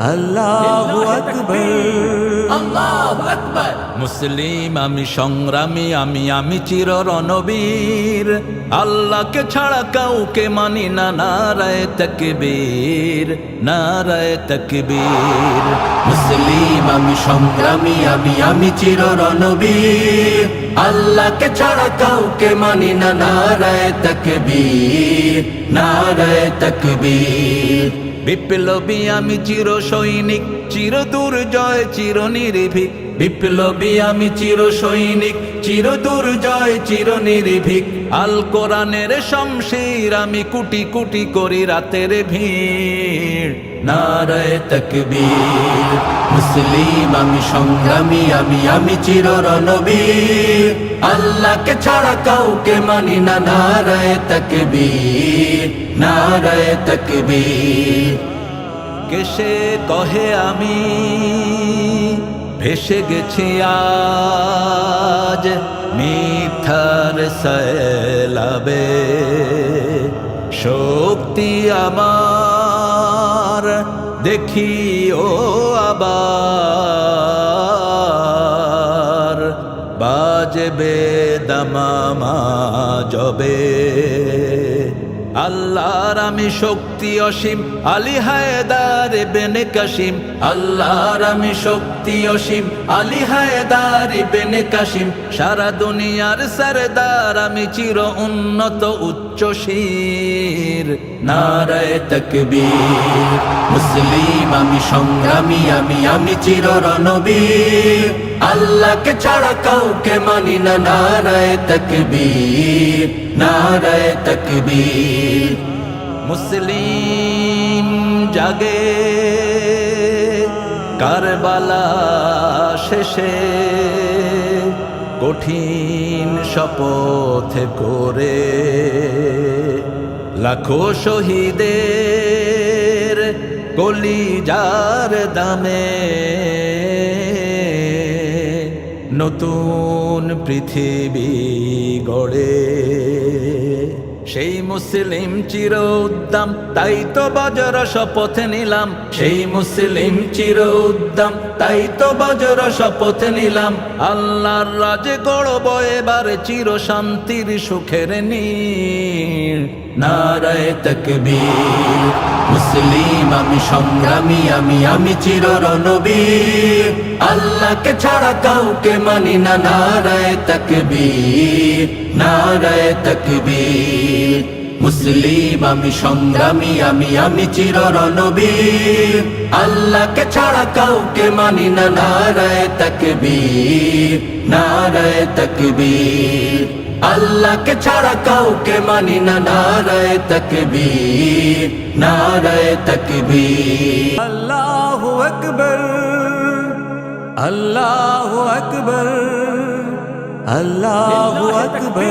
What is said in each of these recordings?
আল্লাহু মুসলিম আমি সংগ্রামী আমি আমি চির রণবীর আল্লাহকে ছাড়া কাউকে মানি না নারায় তকবীর নারায় তকবীর। মুসলিম আমি সংগ্রামী আমি আমি চির রণবীর আল্লাহকে ছাড়া কাউকে মানি না নারায় তকবীর নারায় তকবীর। বিপ্লবী আমি চির সৈনিক চির দুর্জয় চির নির্ভীক বিপ্লবী আমি চির সৈনিক, চির দুর্জয়, চির নির্ভীক। আল কোরআনের শমশির আমি কুটি কুটি করি রাতের ভিড়। নারায় তকবীর, মুসলিম আমি সংগ্রামী, আমি আমি চির রণবীর। আল্লাহকে ছাড়া কাউকে মানি না নারায় তকবীর নারায় তকবীর। কেসে কহে আমি ভেসে গেছি আজ মিথার সয়লাবে শক্তি আমার দেখি ও আবার। বাজবে দামামা জবে। আল্লাহর আমি শক্তি অসীম। আলী হায়দার বেনে কাসিম। আল্লাহর আমি শক্তি অসীম। আলী হায়দার বেনে কাসিম। সারা দুনিয়ার সরদার আমি চির উন্নত, উচ্চ শির। নারায় তকবীর। মুসলিম আমি সংগ্রামী, আমি আমি চির রণবীর। আল্লাহকে ছাড়া কাউকে মানি না। নারায় তকবীর। নারায় তকবীর। মুসলিম জাগে। কারবালা শেষে কঠিন শপথ করে। লাখো শহীদের কলিজার দামে নতুন পৃথিবী গড়ে। সেই মুসলিম চির উদ্দাম, তাই তো বজর শপথ নিলাম। সেই মুসলিম চির উদ্দাম, তাই তো বজর শপথ নিলাম। আল্লাহর রাজে গড়ব এবার চির শান্তির সুখের নীড় নারায় তকবীর। মুসলিম আমি সংগ্রামী, আমি আমি চির রণবীর আল্লাহকে ছাড়া কাউকে মানি না নারায় তকবীর নারায় তকবীর। মুসলিম আমি সংগ্রামী, আমি আমি চির রণবীর আল্লাহকে ছাড়া কাউকে মানি না নারায় তকবীর নারায় তকবীর। আল্লাহকে ছাড়া কাউকে মানি না নারায় তকবীর নারায় তকবীর আল্লাহু আকবার আল্লাহু আকবার আল্লাহু আকবার।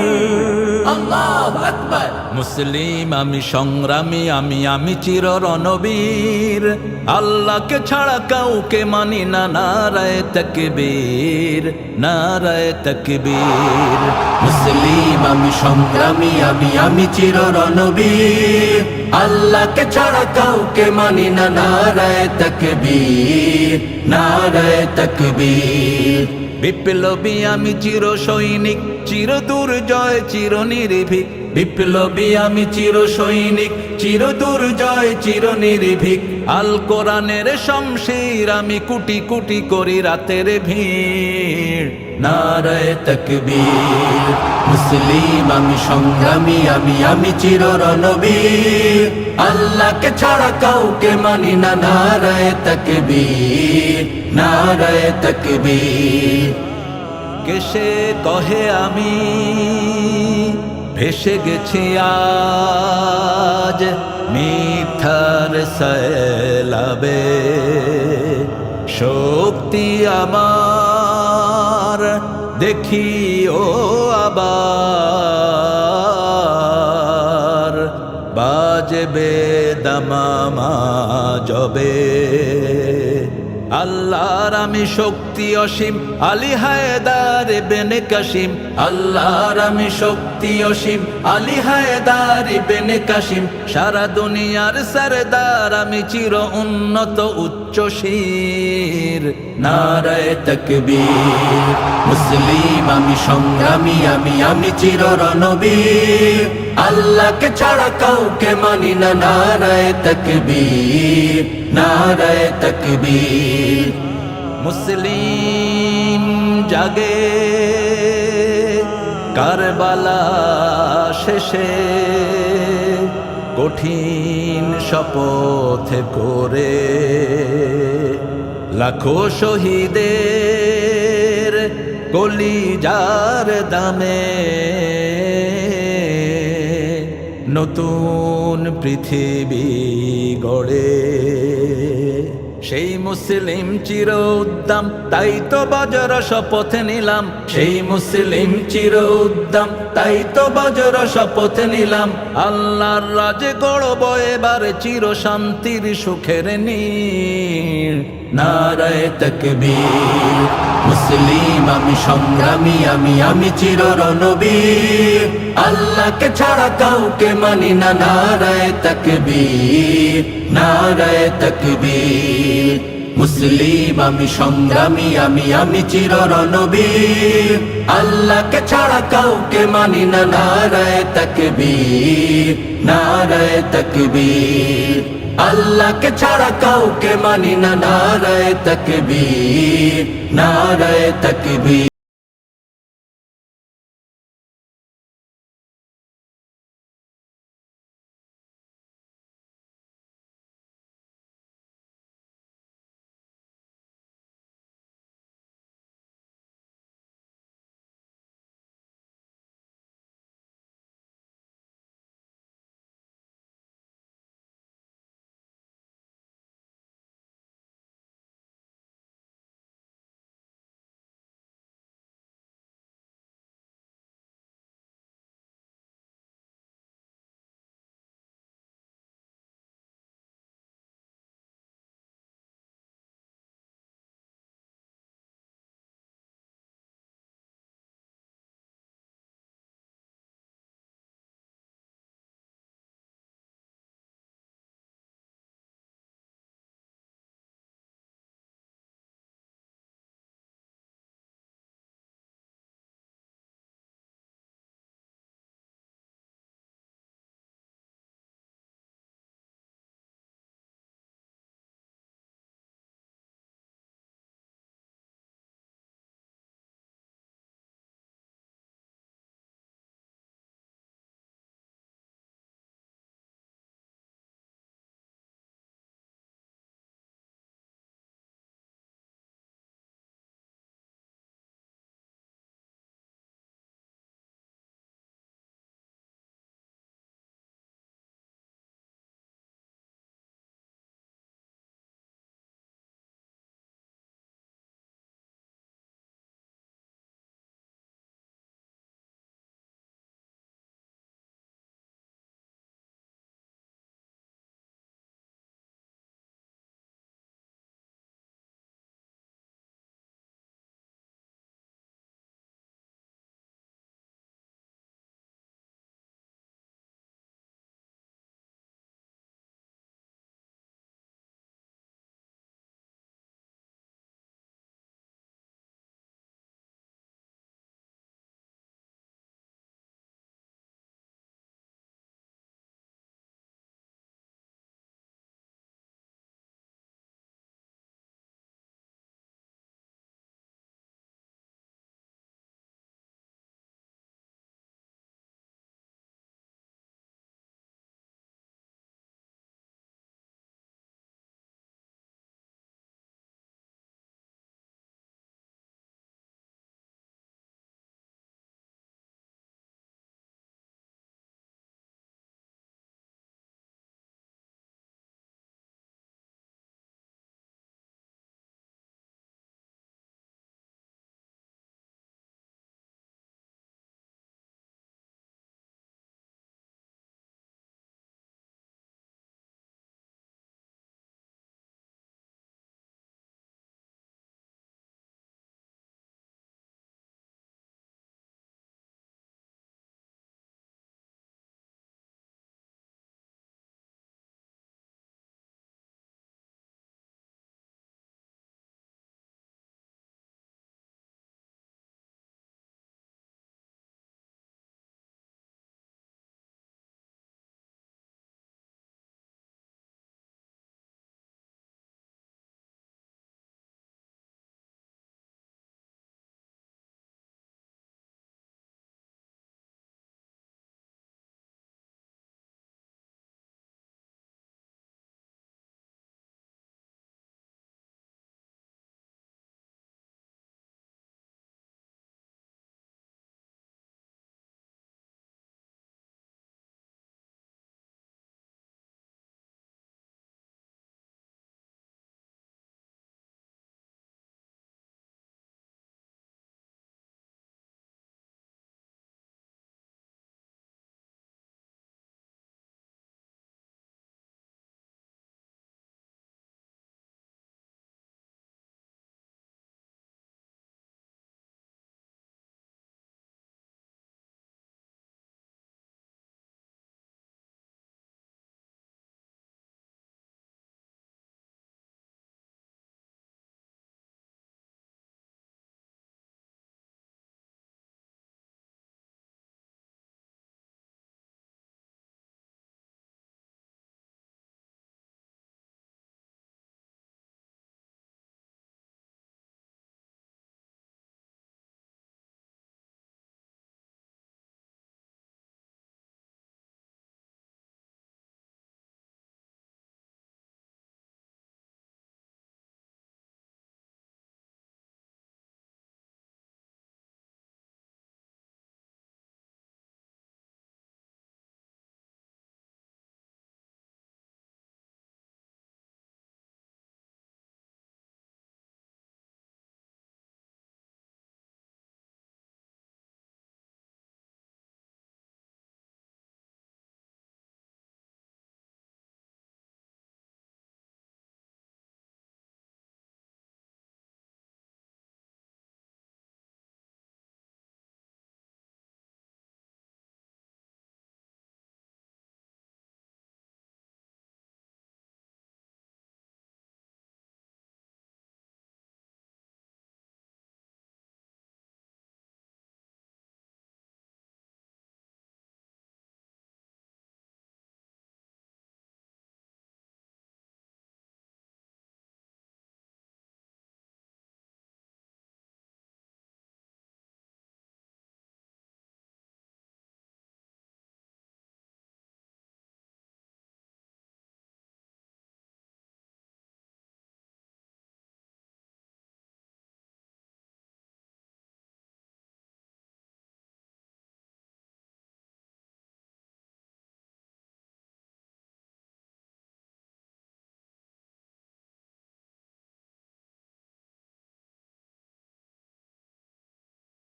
মুসলিম আমি সংগ্রামী আমি আমি চির রণবীর আল্লাহকে ছাড়া কাউকে মানি না নারায় তকবীর নারায় তকবীর। মুসলিম আমি সংগ্রামী আমি আমি চির রণবীর আল্লাহকে ছাড়া কাউকে মানি না নারায় তকবীর নারায় তকবীর। বিপ্লবী আমি চির সৈনিক চির দুর্জয় চির নির্ভীক। বিপ্লবী আমি চির সৈনিক চির দুর্জয় চির নির্ভীক আল কোরআনের শমশির আমি কুটি কুটি করি রাতের ভিড়। নারায় তকবীর, মুসলিম আমি, সংগ্রামী আমি আমি চির রণবীর আল্লাহকে ছাড়া কাউকে মানি না নারায় তকবীর নারায় তকবীর। কেসে কহে আমি? ভেসে গেছি আজ মিথার সয়লাবে শক্তি আমার দেখি ও আবার। বাজবে দামামা জবে। আল্লাহর আমি শক্তি শক্তি অসীম, আলী হায়দার বেনে কাশিম আল্লাহর আমি শক্তি অসীম, আলী হায়দার বেনে কাশিম সারা দুনিয়ার সরদার আমি চির উন্নত, উচ্চ শির। নারায় তকবীর। মুসলিম আমি সংগ্রামী, আমি আমি চির রণবীর। আল্লাহকে ছাড়া কাউকে মানি না, নারায় তকবীর নারায় তকবীর। মুসলিম জাগে। কারবালা শেষে কঠিন শপথ করে। লাখো শহীদের কলিজার দামে নতুন পৃথিবী গড়ে। সেই মুসলিম চির উদ্দাম, তাই তো বজর শপথ নিলাম। সেই মুসলিম চির উদ্দাম, তাই তো বজর শপথ নিলাম। আল্লাহর রাজে গড়ব এবার চির শান্তির সুখের নীর। নারায় তকবীর। মুসলিম আমি সংগ্রামী, আমি আমি চির রণবীর আল্লাহকে ছাড়া কাউকে মানি না নারায় তকবীর নারায় তকবীর। মুসলিম আমি সংগ্রামী, আমি আমি চির রণবীর আল্লাহকে ছাড়া কাউকে মানি না নারায় তকবীর নারায় তকবীর। আল্লাহকে ছাড়া কাউকে মানি না নারায় তকবীর নারায় তকবীর।